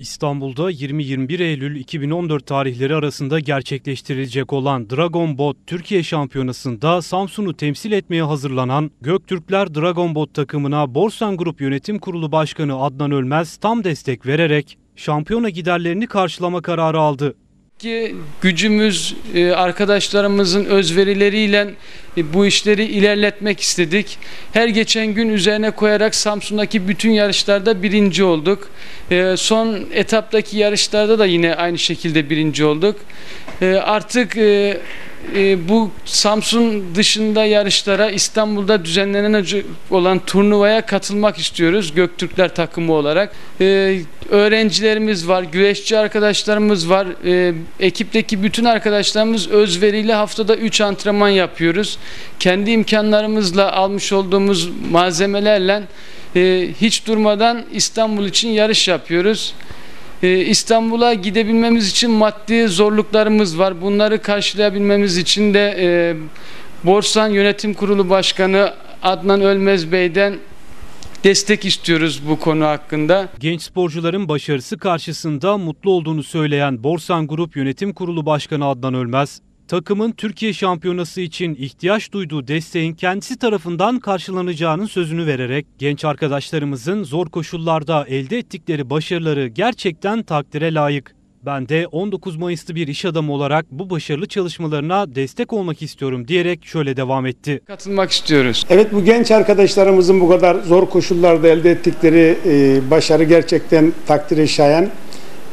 İstanbul'da 20-21 Eylül 2014 tarihleri arasında gerçekleştirilecek olan Dragon Boat Türkiye Şampiyonası'nda Samsun'u temsil etmeye hazırlanan Göktürkler Dragon Boat takımına Borsan Grup Yönetim Kurulu Başkanı Adnan Ölmez tam destek vererek şampiyona giderlerini karşılama kararı aldı. Ki gücümüz, e, arkadaşlarımızın özverileriyle e, bu işleri ilerletmek istedik. Her geçen gün üzerine koyarak Samsun'daki bütün yarışlarda birinci olduk. E, Son etaptaki yarışlarda da yine aynı şekilde birinci olduk. Artık e, bu Samsun dışında yarışlara İstanbul'da düzenlenen olan turnuvaya katılmak istiyoruz Göktürkler takımı olarak. E, öğrencilerimiz var, güreşçi arkadaşlarımız var. E, ekipteki bütün arkadaşlarımız özveriyle haftada 3 antrenman yapıyoruz. Kendi imkanlarımızla almış olduğumuz malzemelerle e, hiç durmadan İstanbul için yarış yapıyoruz. Ee, İstanbul'a gidebilmemiz için maddi zorluklarımız var. Bunları karşılayabilmemiz için de e, Borsan Yönetim Kurulu Başkanı Adnan Ölmez Bey'den destek istiyoruz bu konu hakkında. Genç sporcuların başarısı karşısında mutlu olduğunu söyleyen Borsan Grup Yönetim Kurulu Başkanı Adnan Ölmez, takımın Türkiye Şampiyonası için ihtiyaç duyduğu desteğin kendisi tarafından karşılanacağının sözünü vererek genç arkadaşlarımızın zor koşullarda elde ettikleri başarıları gerçekten takdire layık. Ben de 19 Mayıs'lı bir iş adamı olarak bu başarılı çalışmalarına destek olmak istiyorum diyerek şöyle devam etti. Katılmak istiyoruz. Evet bu genç arkadaşlarımızın bu kadar zor koşullarda elde ettikleri e, başarı gerçekten takdire şayan.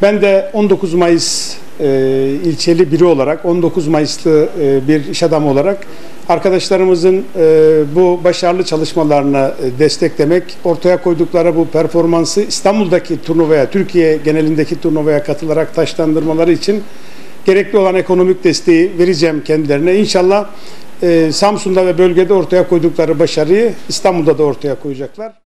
Ben de 19 Mayıs e, ilçeli biri olarak 19 Mayıslı e, bir iş adamı olarak arkadaşlarımızın e, bu başarılı çalışmalarına e, desteklemek, ortaya koydukları bu performansı İstanbul'daki turnuvaya, Türkiye genelindeki turnuvaya katılarak taşlandırmaları için gerekli olan ekonomik desteği vereceğim kendilerine. İnşallah e, Samsun'da ve bölgede ortaya koydukları başarıyı İstanbul'da da ortaya koyacaklar.